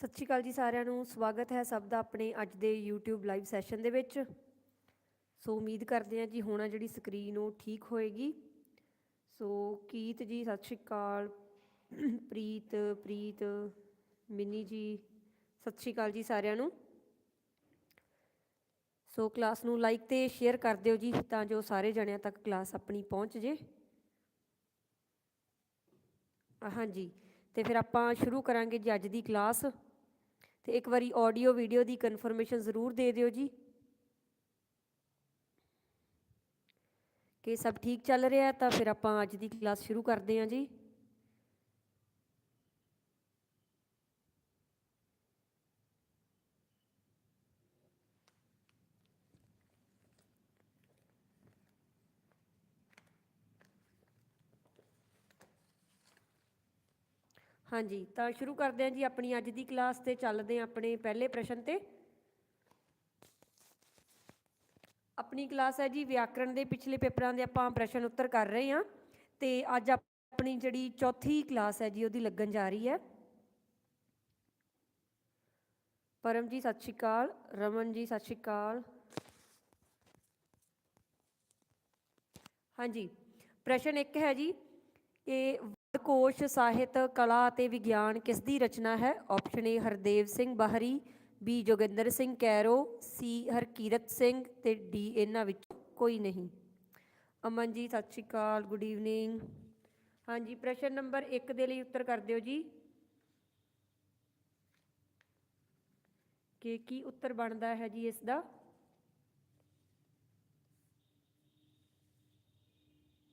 ਸਤਿ ਸ਼੍ਰੀ ਅਕਾਲ ਜੀ ਸਾਰਿਆਂ ਨੂੰ। ਸਵਾਗਤ ਹੈ ਸਭ ਦਾ ਆਪਣੇ ਅੱਜ ਦੇ YouTube ਲਾਈਵ ਸੈਸ਼ਨ ਦੇ ਵਿੱਚ। ਸੋ ਉਮੀਦ ਕਰਦੇ ਹਾਂ ਜੀ ਹੁਣ ਜਿਹੜੀ ਸਕਰੀਨ ਉਹ ਠੀਕ ਹੋਏਗੀ। ਸੋ ਕੀਤ ਜੀ, ਸਤਿ ਸ਼੍ਰੀ ਅਕਾਲ। ਪ੍ਰੀਤ ਪ੍ਰੀਤ, ਮਿੰਨੀ ਜੀ, ਸਤਿ ਸ਼੍ਰੀ ਅਕਾਲ ਜੀ ਸਾਰਿਆਂ ਨੂੰ। ਸੋ ਕਲਾਸ ਨੂੰ ਲਾਈਕ ਤੇ ਸ਼ੇਅਰ ਕਰ ਦਿਓ ਜੀ ਤਾਂ ਜੋ ਸਾਰੇ ਜਣਿਆਂ ਤੱਕ ਕਲਾਸ ਆਪਣੀ ਪਹੁੰਚ ਜੇ। ਹਾਂਜੀ, ਤੇ ਫਿਰ ਆਪਾਂ ਸ਼ੁਰੂ ਕਰਾਂਗੇ ਜੀ ਅੱਜ ਦੀ ਕਲਾਸ ਤੇ ਇੱਕ ਵਾਰੀ ਆਡੀਓ ਵੀਡੀਓ ਦੀ ਕਨਫਰਮੇਸ਼ਨ ਜ਼ਰੂਰ ਦੇ ਦਿਓ ਜੀ। ਕਿ ਸਭ ਠੀਕ ਚੱਲ ਰਿਹਾ ਤਾਂ ਫਿਰ ਆਪਾਂ ਅੱਜ ਦੀ ਕਲਾਸ ਸ਼ੁਰੂ ਕਰਦੇ ਹਾਂ ਜੀ। ਹਾਂਜੀ, ਤਾਂ ਸ਼ੁਰੂ ਕਰਦੇ ਹਾਂ ਜੀ, ਆਪਣੀ ਅੱਜ ਦੀ ਕਲਾਸ ਤੇ ਚੱਲਦੇ ਹਾਂ ਆਪਣੇ ਪਹਿਲੇ ਪ੍ਰਸ਼ਨ ਤੇ। ਆਪਣੀ ਕਲਾਸ ਹੈ ਜੀ, ਵਿਆਕਰਣ ਦੇ ਪਿਛਲੇ ਪੇਪਰਾਂ ਦੇ ਆਪਾਂ ਪ੍ਰਸ਼ਨ ਉੱਤਰ ਕਰ ਰਹੇ ਹਾਂ ਤੇ ਅੱਜ ਆਪਣੀ ਜਿਹੜੀ ਚੌਥੀ ਕਲਾਸ ਹੈ ਜੀ, ਉਹਦੀ ਲੱਗਣ ਜਾ ਰਹੀ ਹੈ। ਪਰਮ ਜੀ, ਸਤਿ ਸ਼੍ਰੀ ਅਕਾਲ। ਰਮਨ ਜੀ, ਸਤਿ ਸ਼੍ਰੀ ਅਕਾਲ। ਹਾਂਜੀ, ਪ੍ਰਸ਼ਨ ਇੱਕ ਹੈ ਜੀ ਕਿ ਕੋਸ਼, ਸਾਹਿਤ, ਕਲਾ ਅਤੇ ਵਿਗਿਆਨ ਕਿਸ ਦੀ ਰਚਨਾ ਹੈ? Option A Hardev Singh Bahri B Joginder Singh Kairon C Harkirat Singh ਤੇ ਡੀ ਇਹਨਾਂ ਵਿੱਚ ਕੋਈ ਨਹੀਂ। ਅਮਨ ਜੀ ਸਤਿ ਸ਼੍ਰੀ ਅਕਾਲ ਗੁੱਡ ਈਵਨਿੰਗ ਹਾਂਜੀ, ਪ੍ਰਸ਼ਨ ਨੰਬਰ 1 ਦੇ ਲਈ ਉੱਤਰ ਕਰ ਦਿਓ ਜੀ। ਕਿ ਕੀ ਉੱਤਰ ਬਣਦਾ ਹੈ ਜੀ ਇਸ ਦਾ?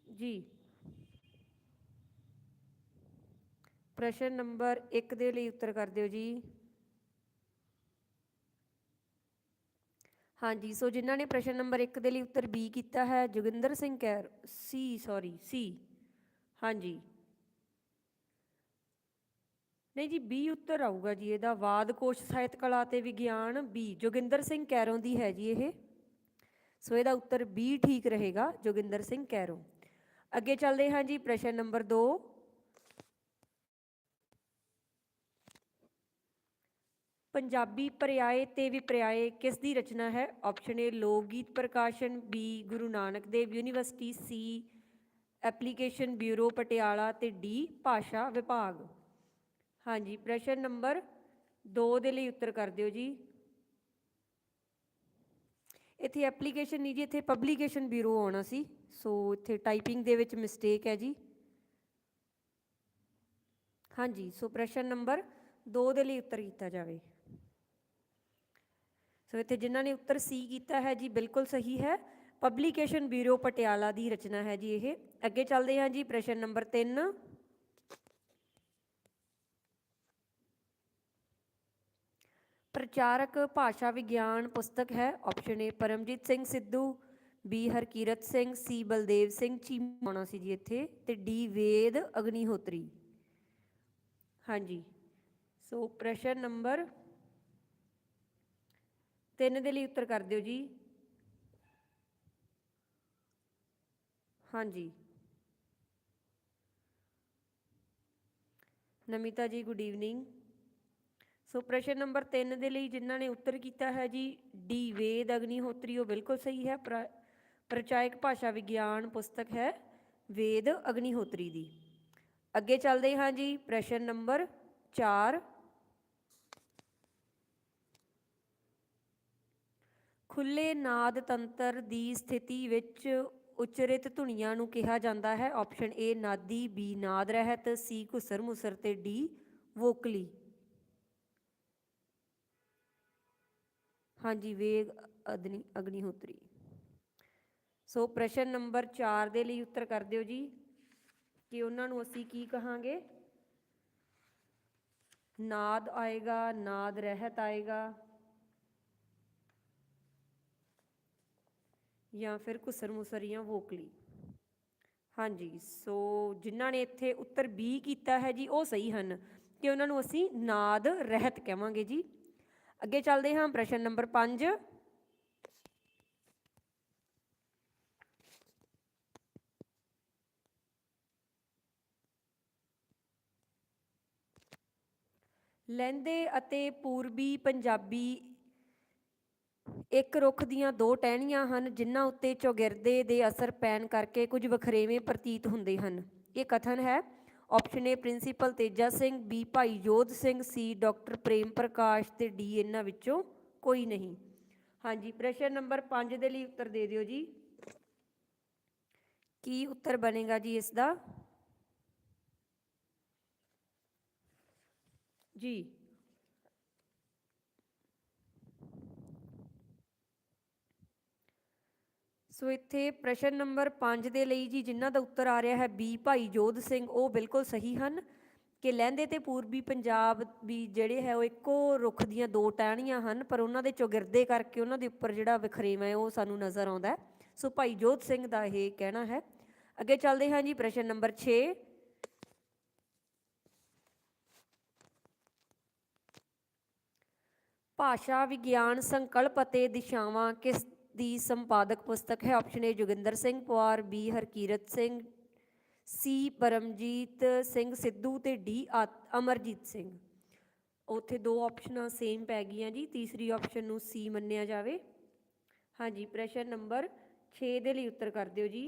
ਜੀ। ਪ੍ਰਸ਼ਨ ਨੰਬਰ 1 ਦੇ ਲਈ ਉੱਤਰ ਕਰ ਦਿਓ ਜੀ। ਹਾਂਜੀ, ਸੋ ਜਿਨ੍ਹਾਂ ਨੇ ਪ੍ਰਸ਼ਨ ਨੰਬਰ 1 ਦੇ ਲਈ ਉੱਤਰ ਬੀ ਕੀਤਾ ਹੈ, Joginder Singh Kairon C sorry C ਹਾਂਜੀ। ਨਹੀਂ ਜੀ ਬੀ ਉੱਤਰ ਆਊਗਾ ਜੀ, ਇਹਦਾ ਵਾਦ ਕੋਸ਼ ਸਾਹਿਤ ਕਲਾ ਤੇ ਵਿਗਿਆਨ ਬੀ ਜੋਗਿੰਦਰ ਸਿੰਘ ਕੈਰੋਂ ਦੀ ਹੈ ਜੀ ਇਹ। ਸੋ ਇਹਦਾ ਉੱਤਰ ਬੀ ਠੀਕ ਰਹੇਗਾ, ਜੋਗਿੰਦਰ ਸਿੰਘ ਕੈਰੋਂ। ਅੱਗੇ ਚੱਲਦੇ ਹਾਂ ਜੀ, ਪ੍ਰਸ਼ਨ ਨੰਬਰ 2 ਪੰਜਾਬੀ ਪਰਿਆਏ ਤੇ ਵਿਪਰਿਆਏ ਕਿਸ ਦੀ ਰਚਨਾ ਹੈ? ਆਪਸ਼ਨ ਏ ਲੋਕ ਗੀਤ ਪ੍ਰਕਾਸ਼ਨ B Guru Nanak Dev university C application bureau, Patiala ਤੇ ਡੀ ਭਾਸ਼ਾ ਵਿਭਾਗ। ਹਾਂਜੀ, ਪ੍ਰਸ਼ਨ ਨੰਬਰ 2 ਦੇ ਲਈ ਉੱਤਰ ਕਰ ਦਿਓ ਜੀ। ਇੱਥੇ ਐਪਲੀਕੇਸ਼ਨ ਨਹੀਂ ਜੀ, ਇੱਥੇ ਪਬਲੀਕੇਸ਼ਨ ਬਿਊਰੋ ਆਉਣਾ ਸੀ। ਸੋ ਇੱਥੇ ਟਾਈਪਿੰਗ ਦੇ ਵਿੱਚ ਮਿਸਟੇਕ ਹੈ ਜੀ। ਹਾਂਜੀ ਸੋ ਪ੍ਰਸ਼ਨ ਨੰਬਰ 2 ਦੇ ਲਈ ਉੱਤਰ ਕੀਤਾ ਜਾਵੇ। ਸੋ ਇੱਥੇ ਜਿਨ੍ਹਾਂ ਨੇ ਉੱਤਰ ਸੀ ਕੀਤਾ ਹੈ ਜੀ, ਬਿਲਕੁਲ ਸਹੀ ਹੈ। ਪਬਲੀਕੇਸ਼ਨ ਬਿਊਰੋ ਪਟਿਆਲਾ ਦੀ ਰਚਨਾ ਹੈ ਜੀ ਇਹ। ਅੱਗੇ ਚੱਲਦੇ ਹਾਂ ਜੀ, ਪ੍ਰਸ਼ਨ ਨੰਬਰ 3 ਪ੍ਰਚਾਰਕ ਭਾਸ਼ਾ ਵਿਗਿਆਨ ਪੁਸਤਕ ਹੈ option A Paramjit Singh Sidhu B Harkirat Singh C Baldev Singh Cheemana ਸੀ ਜੀ ਇੱਥੇ, ਤੇ ਡੀ ਵੇਦ ਅਗਨੀਹੋਤਰੀ। ਹਾਂਜੀ, ਸੋ ਪ੍ਰਸ਼ਨ ਨੰਬਰ ਤਿੰਨ ਦੇ ਲਈ ਉੱਤਰ ਕਰ ਦਿਓ ਜੀ। ਹਾਂਜੀ। ਨਮਿਤਾ ਜੀ ਗੁੱਡ ਈਵਨਿੰਗ ਸੋ ਪ੍ਰਸ਼ਨ ਨੰਬਰ 3 ਦੇ ਲਈ ਜਿਨ੍ਹਾਂ ਨੇ ਉੱਤਰ ਕੀਤਾ ਹੈ ਜੀ, ਡੀ ਵੇਦ ਅਗਨੀਹੋਤਰੀ, ਉਹ ਬਿਲਕੁਲ ਸਹੀ ਹੈ। ਪ੍ਰਚਾਇਕ ਭਾਸ਼ਾ ਵਿਗਿਆਨ ਪੁਸਤਕ ਹੈ ਵੇਦ ਅਗਨੀਹੋਤਰੀ ਦੀ। ਅੱਗੇ ਚੱਲਦੇ ਹਾਂ ਜੀ, ਪ੍ਰਸ਼ਨ ਨੰਬਰ 4 ਖੁੱਲੇ ਨਾਦ ਤੰਤਰ ਦੀ ਸਥਿਤੀ ਵਿੱਚ ਉਚਰਿਤ ਧੁਨੀਆਂ ਨੂੰ ਕਿਹਾ ਜਾਂਦਾ ਹੈ। ਆਪਸ਼ਨ ਏ ਨਾਦੀ ਬੀ ਨਾਦ ਰਹਿਤ ਸੀ ਘੁਸਰ ਮੁਸਰ ਤੇ ਡੀ ਵੋਕਲੀ। ਹਾਂਜੀ, ਵੇਗ ਅਗਨੀ ਅਗਨੀਹੋਤਰੀ। ਸੋ ਪ੍ਰਸ਼ਨ ਨੰਬਰ 4 ਦੇ ਲਈ ਉੱਤਰ ਕਰ ਦਿਓ ਜੀ ਕਿ ਉਹਨਾਂ ਨੂੰ ਅਸੀਂ ਕੀ ਕਹਾਂਗੇ? ਨਾਦ ਆਏਗਾ, ਨਾਦ ਰਹਿਤ ਆਏਗਾ ਜਾਂ ਫਿਰ ਘੁਸਰ ਮੁਸਰ ਜਾਂ ਵੋਕਲੀ ਹਾਂਜੀ, ਸੋ ਜਿਨ੍ਹਾਂ ਨੇ ਇੱਥੇ ਉੱਤਰ ਬੀ ਕੀਤਾ ਹੈ ਜੀ, ਉਹ ਸਹੀ ਹਨ ਕਿ ਉਹਨਾਂ ਨੂੰ ਅਸੀਂ ਨਾਦ ਰਹਿਤ ਕਹਾਂਗੇ ਜੀ। ਅੱਗੇ ਚੱਲਦੇ ਹਾਂ, ਪ੍ਰਸ਼ਨ ਨੰਬਰ 5 ਲਹਿੰਦੇ ਅਤੇ ਪੂਰਬੀ ਪੰਜਾਬੀ ਇੱਕ ਰੁੱਖ ਦੀਆਂ ਦੋ ਟਹਿਣੀਆਂ ਹਨ, ਜਿਨ੍ਹਾਂ ਉੱਤੇ ਚੌਗਿਰਦੇ ਦੇ ਅਸਰ ਪੈਣ ਕਰਕੇ ਕੁਝ ਵਖਰੇਵੇਂ ਪ੍ਰਤੀਤ ਹੁੰਦੇ ਹਨ। ਇਹ ਕਥਨ ਹੈ। Option A principal Teja Singh B Bhai Jodh Singh C doctor ਪ੍ਰੇਮ ਪ੍ਰਕਾਸ਼ ਤੇ ਡੀ ਇਹਨਾਂ ਵਿੱਚੋਂ ਕੋਈ ਨਹੀਂ। ਹਾਂਜੀ, ਪ੍ਰਸ਼ਨ ਨੰਬਰ 5 ਦੇ ਲਈ ਉੱਤਰ ਦੇ ਦਿਓ ਜੀ। ਕੀ ਉੱਤਰ ਬਣੇਗਾ ਜੀ ਇਸ ਦਾ? ਜੀ। ਸੋ ਇੱਥੇ ਪ੍ਰਸ਼ਨ ਨੰਬਰ 5 ਦੇ ਲਈ ਜੀ ਜਿਨ੍ਹਾਂ ਦਾ ਉੱਤਰ ਆ ਰਿਹਾ ਹੈ ਬੀ ਭਾਈ ਜੋਧ ਸਿੰਘ, ਉਹ ਬਿਲਕੁਲ ਸਹੀ ਹਨ ਕਿ ਲਹਿੰਦੇ ਤੇ ਪੂਰਬੀ ਪੰਜਾਬ ਵੀ ਜਿਹੜੇ ਹੈ ਉਹ ਇੱਕੋ ਰੁੱਖ ਦੀਆਂ ਦੋ ਟਹਿਣੀਆਂ ਹਨ, ਪਰ ਉਹਨਾਂ ਦੇ ਚੌਗਿਰਦੇ ਕਰਕੇ ਉਹਨਾਂ ਦੇ ਉੱਪਰ ਜਿਹੜਾ ਵਿਖਰੇਵਾ ਹੈ ਉਹ ਸਾਨੂੰ ਨਜ਼ਰ ਆਉਂਦਾ ਸੋ ਭਾਈ ਜੋਧ ਸਿੰਘ ਦਾ ਇਹ ਕਹਿਣਾ ਹੈ। ਅੱਗੇ ਚੱਲਦੇ ਹਾਂ ਜੀ ਪ੍ਰਸ਼ਨ ਨੰਬਰ 6 ਭਾਸ਼ਾ, ਵਿਗਿਆਨ, ਸੰਕਲਪ ਅਤੇ ਦਿਸ਼ਾਵਾਂ ਕਿਸ ਦੀ ਸੰਪਾਦਕ ਪੁਸਤਕ ਹੈ option A Joginder Singh Pawar, B Harkirat Singh, C Paramjit Singh Sidhu ਤੇ ਡੀ ਅਮਰਜੀਤ ਸਿੰਘ। ਉੱਥੇ ਦੋ ਆਪਸ਼ਨਾਂ ਸੇਮ ਪੈ ਗਈਆਂ ਜੀ, ਤੀਸਰੀ ਆਪਸ਼ਨ ਨੂੰ ਸੀ ਮੰਨਿਆ ਜਾਵੇ। ਹਾਂਜੀ, ਪ੍ਰਸ਼ਨ ਨੰਬਰ 6 ਦੇ ਲਈ ਉੱਤਰ ਕਰ ਦਿਓ ਜੀ।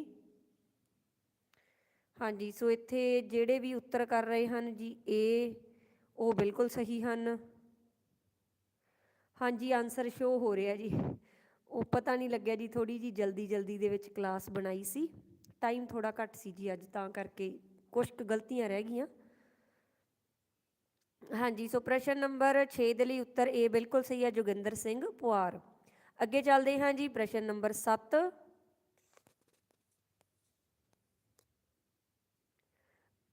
ਹਾਂਜੀ, ਸੋ ਇੱਥੇ ਜਿਹੜੇ ਵੀ ਉੱਤਰ ਕਰ ਰਹੇ ਹਨ ਜੀ, ਏ, ਉਹ ਬਿਲਕੁਲ ਸਹੀ ਹਨ। ਹਾਂਜੀ ਆਨਸਰ ਸ਼ੋ ਹੋ ਰਿਹਾ ਜੀ। ਉਹ ਪਤਾ ਨਹੀਂ ਲੱਗਿਆ ਜੀ ਥੋੜੀ ਜੀ ਜਲਦੀ ਜਲਦੀ ਦੇ ਵਿੱਚ ਕਲਾਸ ਬਣਾਈ ਸੀ। ਟਾਈਮ ਥੋੜਾ ਘੱਟ ਸੀ ਜੀ ਅੱਜ, ਤਾਂ ਕਰਕੇ ਕੁਝ ਕੁ ਗਲਤੀਆਂ ਰਹਿ ਗਈਆਂ। ਹਾਂਜੀ, ਸੋ ਪ੍ਰਸ਼ਨ ਨੰਬਰ 6 ਦੇ ਲਈ ਉੱਤਰ ਏ ਬਿਲਕੁਲ ਸਹੀ ਹੈ, ਜੋਗਿੰਦਰ ਸਿੰਘ ਪੁਆਰ। ਅੱਗੇ ਚੱਲਦੇ ਹਾਂ ਜੀ, ਪ੍ਰਸ਼ਨ ਨੰਬਰ 7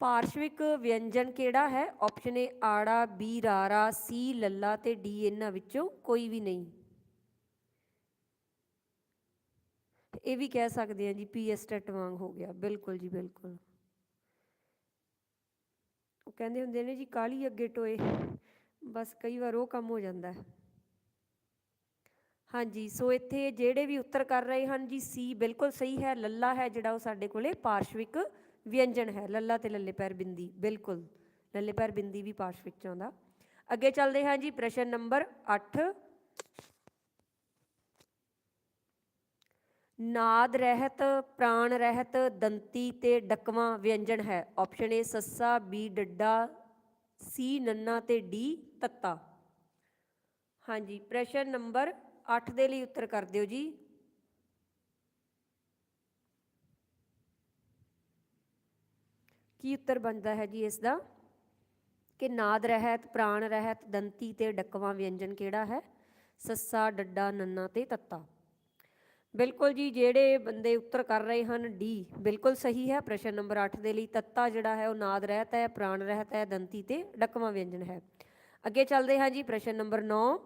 ਪਾਰਸ਼ਵਿਕ ਵਿਅੰਜਨ ਕਿਹੜਾ ਹੈ? ਆਪਸ਼ਨ ਏ ਆੜਾ ਬੀ ਰਾਰਾ ਸੀ ਲੱਲਾ ਤੇ ਡੀ ਇਹਨਾਂ ਵਿੱਚੋਂ ਕੋਈ ਵੀ ਨਹੀਂ। ਇਹ ਵੀ ਕਹਿ ਸਕਦੇ ਆ ਜੀ ਪੀਐਸ ਟੈਟ ਵਾਂਗ ਹੋ ਗਿਆ। ਬਿਲਕੁਲ ਜੀ, ਬਿਲਕੁਲ। ਉਹ ਕਹਿੰਦੇ ਹੁੰਦੇ ਨੇ ਜੀ ਕਾਲੀ ਅੱਗੇ ਟੋਏ। ਬਸ ਕਈ ਵਾਰ ਉਹ ਕੰਮ ਹੋ ਜਾਂਦਾ। ਹੈ ਹਾਂਜੀ, ਸੋ ਇੱਥੇ ਜਿਹੜੇ ਵੀ ਉੱਤਰ ਕਰ ਰਹੇ ਹਨ ਜੀ, ਸੀ ਬਿਲਕੁਲ ਸਹੀ ਹੈ, ਲੱਲਾ ਹੈ ਜਿਹੜਾ ਉਹ ਸਾਡੇ ਕੋਲੇ ਪਾਰਸ਼ਵਿਕ ਵਿਅੰਜਨ ਹੈ। ਲੱਲਾ ਤੇ ਲੱਲੇ ਪੈਰ ਬਿੰਦੀ, ਬਿਲਕੁਲ। ਲੱਲੇ ਪੈਰ ਬਿੰਦੀ ਵੀ ਪਾਰਸ਼ਵਿਕ ਚ ਆਉਂਦਾ। ਅੱਗੇ ਚੱਲਦੇ ਹਾਂ ਜੀ, ਪ੍ਰਸ਼ਨ ਨੰਬਰ 8 ਨਾਦ ਰਹਿਤ, ਪ੍ਰਾਣ ਰਹਿਤ, ਦੰਤੀ ਤੇ ਡਕਵਾਂ ਵਿਅੰਜਨ ਹੈ। ਆਪਸ਼ਨ ਏ ਸੱਸਾ ਬੀ ਡੱਡਾ ਸੀ ਨੰਨਾ ਤੇ ਡੀ ਤੱਤਾ। ਹਾਂਜੀ, ਪ੍ਰਸ਼ਨ ਨੰਬਰ 8 ਦੇ ਲਈ ਉੱਤਰ ਕਰ ਦਿਓ ਜੀ। ਕੀ ਉੱਤਰ ਬਣਦਾ ਹੈ ਜੀ ਇਸ ਦਾ? ਕਿ ਨਾਦ ਰਹਿਤ, ਪ੍ਰਾਣ ਰਹਿਤ, ਦੰਤੀ ਤੇ ਡਕਵਾਂ ਵਿਅੰਜਨ ਕਿਹੜਾ ਹੈ? ਸੱਸਾ, ਡੱਡਾ, ਨੰਨਾ ਤੇ ਤੱਤਾ। ਬਿਲਕੁਲ ਜੀ, ਜਿਹੜੇ ਬੰਦੇ ਉੱਤਰ ਕਰ ਰਹੇ ਹਨ, ਡੀ, ਬਿਲਕੁਲ ਸਹੀ ਹੈ, ਪ੍ਰਸ਼ਨ ਨੰਬਰ 8 ਦੇ ਲਈ ਤੱਤਾ ਜਿਹੜਾ ਹੈ, ਉਹ ਨਾਦ ਰਹਿਤ ਹੈ, ਪ੍ਰਾਣ ਰਹਿਤ ਹੈ, ਦੰਤੀ ਤੇ ਡਕਵਾਂ ਵਿਅੰਜਨ ਹੈ। ਅੱਗੇ ਚੱਲਦੇ ਹਾਂ ਜੀ, ਪ੍ਰਸ਼ਨ ਨੰਬਰ 9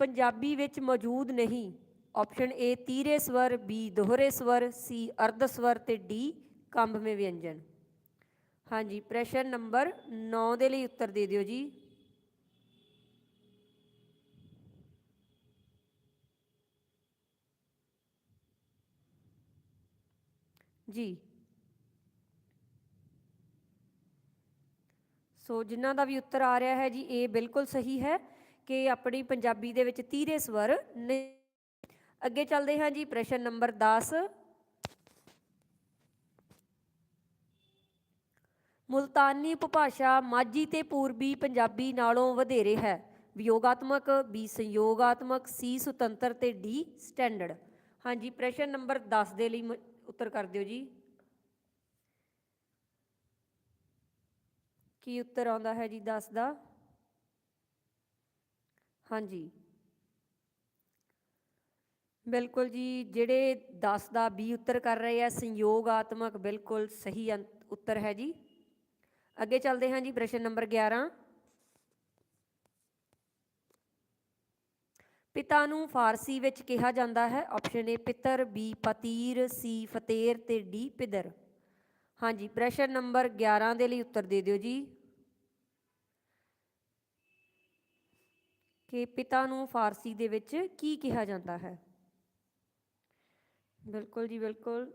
ਪੰਜਾਬੀ ਵਿੱਚ ਮੌਜੂਦ ਨਹੀਂ ਆਪਸ਼ਨ ਏ ਤੀਰੇ ਸਵਰ ਬੀ ਦੋਹਰੇ ਸਵਰ ਸੀ ਅਰਧ ਸਵਰ ਤੇ ਡੀ ਕੰਬਵੇਂ ਵਿਅੰਜਨ। ਹਾਂਜੀ, ਪ੍ਰਸ਼ਨ ਨੰਬਰ 9 ਦੇ ਲਈ ਉੱਤਰ ਦੇ ਦਿਓ ਜੀ। ਜੀ। ਸੋ ਜਿਨ੍ਹਾਂ ਦਾ ਵੀ ਉੱਤਰ ਆ ਰਿਹਾ ਹੈ ਜੀ, ਇਹ ਬਿਲਕੁਲ ਸਹੀ ਹੈ ਕਿ ਆਪਣੀ ਪੰਜਾਬੀ ਦੇ ਵਿੱਚ ਤੀਰੇ ਸਵਰ ਨੇ। ਅੱਗੇ ਚੱਲਦੇ ਹਾਂ ਜੀ, ਪ੍ਰਸ਼ਨ ਨੰਬਰ 10 ਮੁਲਤਾਨੀ ਉਪਭਾਸ਼ਾ ਮਾਝੀ ਤੇ ਪੂਰਬੀ ਪੰਜਾਬੀ ਨਾਲੋਂ ਵਧੇਰੇ ਹੈ। ਵਿਯੋਗਾਤਮਕ ਬੀ ਸੰਯੋਗਾਤਮਕ ਸੀ ਸੁਤੰਤਰ ਤੇ ਡੀ ਸਟੈਂਡਰਡ। ਹਾਂਜੀ, ਪ੍ਰਸ਼ਨ ਨੰਬਰ 10 ਦੇ ਲਈ ਮ- ਉੱਤਰ ਕਰ ਦਿਓ ਜੀ। ਕੀ ਉੱਤਰ ਆਉਂਦਾ ਹੈ ਜੀ 10 ਦਾ? ਹਾਂਜੀ। ਬਿਲਕੁਲ ਜੀ, ਜਿਹੜੇ 10 ਦਾ ਬੀ ਉੱਤਰ ਕਰ ਰਹੇ ਆ, ਸੰਯੋਗ ਆਤਮਕ ਬਿਲਕੁਲ ਸਹੀ ਅੰਤ- ਉੱਤਰ ਹੈ ਜੀ। ਅੱਗੇ ਚੱਲਦੇ ਹਾਂ ਜੀ ਪ੍ਰਸ਼ਨ ਨੰਬਰ 11 ਪਿਤਾ ਨੂੰ ਫਾਰਸੀ ਵਿੱਚ ਕਿਹਾ ਜਾਂਦਾ ਹੈ। ਆਪਸ਼ਨ ਏ ਪਿਤਰ ਬੀ ਪਤੀਰ ਸੀ ਫਤੇਰ ਤੇ ਡੀ ਪਿਦਰ ਹਾਂਜੀ, ਪ੍ਰਸ਼ਨ ਨੰਬਰ 11 ਦੇ ਲਈ ਉੱਤਰ ਦੇ ਦਿਓ ਜੀ। ਕਿ ਪਿਤਾ ਨੂੰ ਫਾਰਸੀ ਦੇ ਵਿੱਚ ਕੀ ਕਿਹਾ ਜਾਂਦਾ ਹੈ? ਬਿਲਕੁਲ ਜੀ, ਬਿਲਕੁਲ।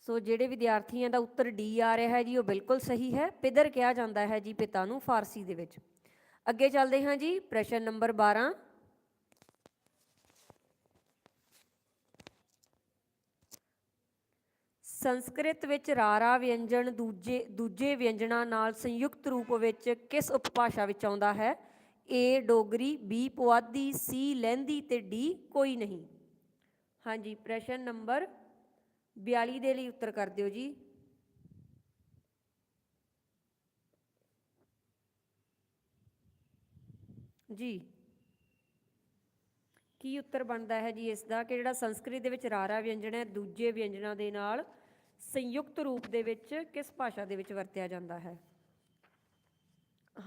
ਸੋ ਜਿਹੜੇ ਵਿਦਿਆਰਥੀਆਂ ਦਾ ਉੱਤਰ ਡੀ ਆ ਰਿਹਾ ਹੈ ਜੀ, ਉਹ ਬਿਲਕੁਲ ਸਹੀ ਹੈ। ਪਿਦਰ ਕਿਹਾ ਜਾਂਦਾ ਹੈ ਜੀ, ਪਿਤਾ ਨੂੰ ਫਾਰਸੀ ਦੇ ਵਿੱਚ। ਅੱਗੇ ਚੱਲਦੇ ਹਾਂ ਜੀ, ਪ੍ਰਸ਼ਨ ਨੰਬਰ 12 ਸੰਸਕ੍ਰਿਤ ਵਿੱਚ ਰਾਰਾ ਵਿਅੰਜਨ ਦੂਜੇ ਦੂਜੇ ਵਿਅੰਜਨਾਂ ਨਾਲ ਸੰਯੁਕਤ ਰੂਪ ਵਿੱਚ ਕਿਸ ਉਪਭਾਸ਼ਾ ਵਿੱਚ ਆਉਂਦਾ ਹੈ? A Dogri B Puadhi C Lahndi ਤੇ ਡੀ ਕੋਈ ਨਹੀਂ। ਹਾਂਜੀ, ਪ੍ਰਸ਼ਨ ਨੰਬਰ 42 ਦੇ ਲਈ ਉੱਤਰ ਕਰ ਦਿਓ ਜੀ। ਜੀ। ਕੀ ਉੱਤਰ ਬਣਦਾ ਹੈ ਜੀ ਇਸ ਦਾ ਕਿ ਜਿਹੜਾ ਸੰਸਕ੍ਰਿਤ ਦੇ ਵਿੱਚ ਰਾਰਾ ਵਿਅੰਜਨ ਹੈ, ਦੂਜੇ ਵਿਅੰਜਨਾਂ ਦੇ ਨਾਲ ਸੰਯੁਕਤ ਰੂਪ ਦੇ ਵਿੱਚ ਕਿਸ ਭਾਸ਼ਾ ਦੇ ਵਿੱਚ ਵਰਤਿਆ ਜਾਂਦਾ ਹੈ?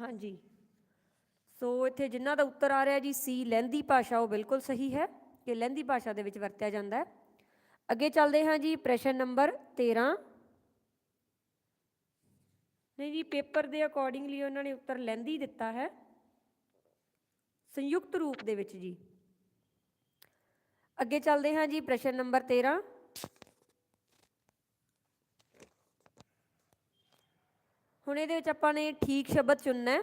ਹਾਂਜੀ। ਸੋ ਇੱਥੇ ਜਿਨ੍ਹਾਂ ਦਾ ਉੱਤਰ ਆ ਰਿਹਾ ਜੀ, ਸੀ ਲਹਿੰਦੀ ਭਾਸ਼ਾ, ਉਹ ਬਿਲਕੁਲ ਸਹੀ ਹੈ ਕਿ ਲਹਿੰਦੀ ਭਾਸ਼ਾ ਦੇ ਵਿੱਚ ਵਰਤਿਆ ਜਾਂਦਾ ਹੈ। ਅੱਗੇ ਚੱਲਦੇ ਹਾਂ ਜੀ, ਪ੍ਰਸ਼ਨ ਨੰਬਰ 13 ਨਹੀਂ ਜੀ, ਪੇਪਰ ਦੇ ਅਕੋਰਡਿੰਗਲੀ ਉਹਨਾਂ ਨੇ ਉੱਤਰ ਲਹਿੰਦੀ ਦਿੱਤਾ ਹੈ। ਸੰਯੁਕਤ ਰੂਪ ਦੇ ਵਿੱਚ ਜੀ। ਅੱਗੇ ਚੱਲਦੇ ਹਾਂ ਜੀ ਪ੍ਰਸ਼ਨ ਨੰਬਰ 13 ਹੁਣ ਇਹਦੇ ਵਿੱਚ ਆਪਾਂ ਨੇ ਠੀਕ ਸ਼ਬਦ ਚੁਣਨਾ ਹੈ।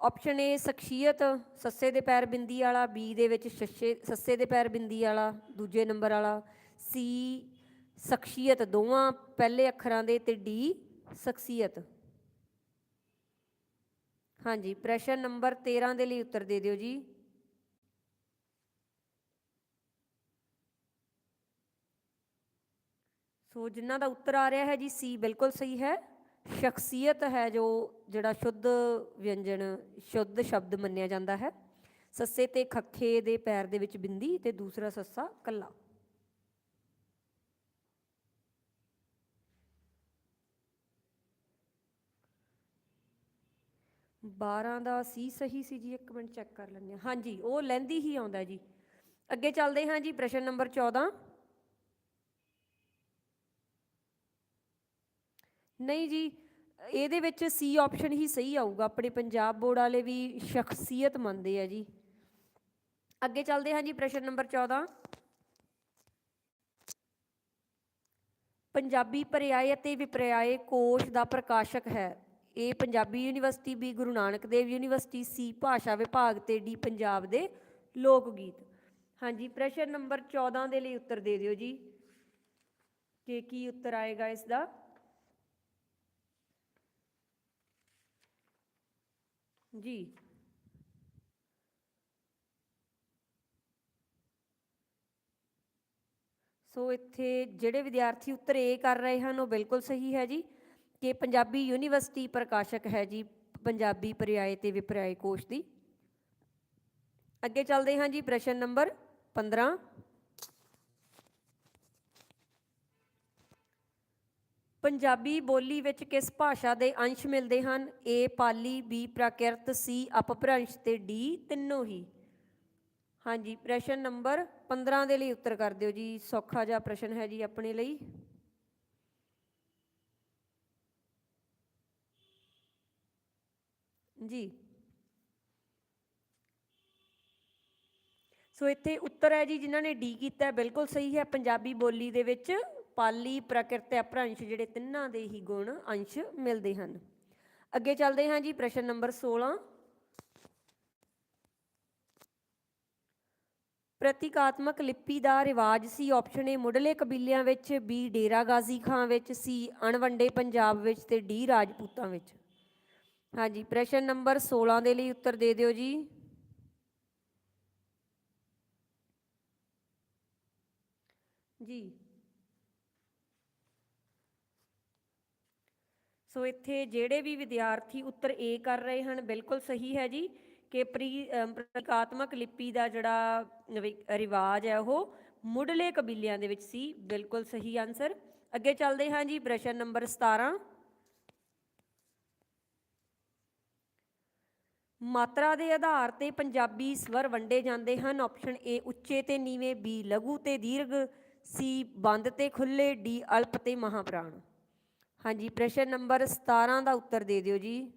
ਆਪਸ਼ਨ ਏ ਸ਼ਖਸੀਅਤ, ਸੱਸੇ ਦੇ ਪੈਰ ਬਿੰਦੀ ਵਾਲਾ। ਬੀ ਦੇ ਵਿੱਚ ਸ਼ੱਸੇ, ਸੱਸੇ ਦੇ ਪੈਰ ਬਿੰਦੀ ਵਾਲਾ। ਦੂਜੇ ਨੰਬਰ ਵਾਲਾ। ਸੀ ਸ਼ਖਸੀਅਤ, ਦੋਵਾਂ ਪਹਿਲੇ ਅੱਖਰਾਂ ਦੇ ਤੇ ਡੀ ਸ਼ਖਸੀਅਤ। ਹਾਂਜੀ, ਪ੍ਰਸ਼ਨ ਨੰਬਰ 13 ਦੇ ਲਈ ਉੱਤਰ ਦੇ ਦਿਓ ਜੀ। ਸੋ ਜਿਨ੍ਹਾਂ ਦਾ ਉੱਤਰ ਆ ਰਿਹਾ ਹੈ ਜੀ, ਸੀ ਬਿਲਕੁਲ ਸਹੀ ਹੈ। ਸ਼ਖਸੀਅਤ ਹੈ ਜੋ, ਜਿਹੜਾ ਸ਼ੁੱਧ ਵਿਅੰਜਨ, ਸ਼ੁੱਧ ਸ਼ਬਦ ਮੰਨਿਆ ਜਾਂਦਾ ਹੈ। ਸੱਸੇ ਤੇ ਖੱਖੇ ਦੇ ਪੈਰ ਦੇ ਵਿੱਚ ਬਿੰਦੀ ਤੇ ਦੂਸਰਾ ਸੱਸਾ ਕੱਲਾ। ਬਾਰਾਂ ਦਾ ਸੀ, ਸਹੀ ਸੀ ਜੀ? ਇੱਕ ਮਿੰਟ ਚੈੱਕ ਕਰ ਲੈਂਦੇ ਹਾਂ। ਹਾਂਜੀ, ਉਹ ਲੈਂਦੀ ਹੀ ਆਉਂਦਾ ਜੀ। ਅੱਗੇ ਚੱਲਦੇ ਹਾਂ ਜੀ, ਪ੍ਰਸ਼ਨ ਨੰਬਰ 14 ਨਹੀਂ ਜੀ, ਇਹਦੇ ਵਿੱਚ ਸੀ ਆਪਸ਼ਨ ਹੀ ਸਹੀ ਆਊਗਾ। ਆਪਣੇ ਪੰਜਾਬ ਬੋਰਡ ਵਾਲੇ ਵੀ ਸ਼ਖਸੀਅਤ ਮੰਨਦੇ ਆ ਜੀ। ਅੱਗੇ ਚੱਲਦੇ ਹਾਂ ਜੀ, ਪ੍ਰਸ਼ਨ ਨੰਬਰ 14 ਪੰਜਾਬੀ ਪਰਿਆਏ ਅਤੇ ਵਿਪਰਿਆਏ ਕੋਸ਼ ਦਾ ਪ੍ਰਕਾਸ਼ਕ ਹੈ। ਇਹ Punjabi university B Guru Nanak Dev university C ਭਾਸ਼ਾ ਵਿਭਾਗ ਤੇ ਡੀ ਪੰਜਾਬ ਦੇ ਲੋਕ ਗੀਤ। ਹਾਂਜੀ, ਪ੍ਰਸ਼ਨ ਨੰਬਰ 14 ਦੇ ਲਈ ਉੱਤਰ ਦੇ ਦਿਓ ਜੀ। ਕਿ ਕੀ ਉੱਤਰ ਆਏਗਾ ਇਸ ਦਾ ਜੀ। ਸੋ ਇੱਥੇ ਜਿਹੜੇ ਵਿਦਿਆਰਥੀ ਉੱਤਰ ਏ ਕਰ ਰਹੇ ਹਨ, ਉਹ ਬਿਲਕੁਲ ਸਹੀ ਹੈ ਜੀ। ਕਿ ਪੰਜਾਬੀ ਯੂਨੀਵਰਸਿਟੀ ਪ੍ਰਕਾਸ਼ਕ ਹੈ ਜੀ ਪੰਜਾਬੀ ਪਰਿਆਏ ਤੇ ਵਿਪਰਿਆਏ ਕੋਸ਼ ਦੀ। ਅੱਗੇ ਚੱਲਦੇ ਹਾਂ ਜੀ ਪ੍ਰਸ਼ਨ ਨੰਬਰ 15 ਪੰਜਾਬੀ ਬੋਲੀ ਵਿੱਚ ਕਿਸ ਭਾਸ਼ਾ ਦੇ ਅੰਸ਼ ਮਿਲਦੇ ਹਨ? ਏ ਪਾਲੀ ਬੀ ਪ੍ਰਾਕਿਰਤ ਸੀ ਅਪਭ੍ਰੰਸ਼ ਤੇ ਡੀ ਤਿੰਨੋਂ ਹੀ। ਹਾਂਜੀ, ਪ੍ਰਸ਼ਨ ਨੰਬਰ 15 ਦੇ ਲਈ ਉੱਤਰ ਕਰ ਦਿਓ ਜੀ। ਸੌਖਾ ਜਿਹਾ ਪ੍ਰਸ਼ਨ ਹੈ ਜੀ ਆਪਣੇ ਲਈ। ਜੀ। ਸੋ ਇੱਥੇ ਉੱਤਰ ਹੈ ਜੀ, ਜਿਨ੍ਹਾਂ ਨੇ ਡੀ ਕੀਤਾ ਬਿਲਕੁਲ ਸਹੀ ਹੈ। ਪੰਜਾਬੀ ਬੋਲੀ ਦੇ ਵਿੱਚ ਪਾਲੀ, ਪ੍ਰਕਿਰਤ ਅਪਭ੍ਰੰਸ਼ ਜਿਹੜੇ ਤਿੰਨਾਂ ਦੇ ਹੀ ਗੁਣ ਅੰਸ਼ ਮਿਲਦੇ ਹਨ। ਅੱਗੇ ਚੱਲਦੇ ਹਾਂ ਜੀ, ਪ੍ਰਸ਼ਨ ਨੰਬਰ 16 ਪ੍ਰਤੀਕਾਤਮਕ ਲਿਪੀ ਦਾ ਰਿਵਾਜ ਸੀ ਆਪਸ਼ਨ ਏ ਮੁੱਢਲੇ ਕਬੀਲਿਆਂ ਵਿੱਚ ਬੀ ਡੇਰਾ ਗਾਜ਼ੀ ਖਾਂ ਵਿੱਚ ਸੀ ਅਣਵੰਡੇ ਪੰਜਾਬ ਵਿੱਚ ਤੇ ਡੀ ਰਾਜਪੂਤਾਂ ਵਿੱਚ। ਹਾਂਜੀ ਪ੍ਰਸ਼ਨ ਨੰਬਰ 16 ਦੇ ਲਈ ਉੱਤਰ ਦੇ ਦਿਓ ਜੀ। ਜੀ। ਸੋ ਇੱਥੇ ਜਿਹੜੇ ਵੀ ਵਿਦਿਆਰਥੀ ਉੱਤਰ ਏ ਕਰ ਰਹੇ ਹਨ ਬਿਲਕੁਲ ਸਹੀ ਹੈ ਜੀ ਕਿ ਪ੍ਰੀ ਅਮ, ਪ੍ਰਤੀਕਾਤਮਕ ਲਿਪੀ ਦਾ ਜਿਹੜਾ ਰਿਵਾਜ ਹੈ ਉਹ ਮੁੱਢਲੇ ਕਬੀਲਿਆਂ ਦੇ ਵਿੱਚ ਸੀ ਬਿਲਕੁਲ ਸਹੀ ਆਨਸਰ ਅੱਗੇ ਚੱਲਦੇ ਹਾਂ ਜੀ ਪ੍ਰਸ਼ਨ ਨੰਬਰ 17 ਮਾਤਰਾ ਦੇ ਆਧਾਰ ਤੇ ਪੰਜਾਬੀ ਸਵਰ ਵੰਡੇ ਜਾਂਦੇ ਹਨ। ਆਪਸ਼ਨ ਏ ਉੱਚੇ ਤੇ ਨੀਵੇਂ ਬੀ ਲਘੂ ਤੇ ਦੀਰਘ ਸੀ ਬੰਦ ਤੇ ਖੁੱਲੇ ਡੀ ਅਲਪ ਤੇ ਮਹਾਪ੍ਰਾਣ। ਹਾਂਜੀ, ਪ੍ਰਸ਼ਨ ਨੰਬਰ 17 ਦਾ ਉੱਤਰ ਦੇ ਦਿਓ ਜੀ।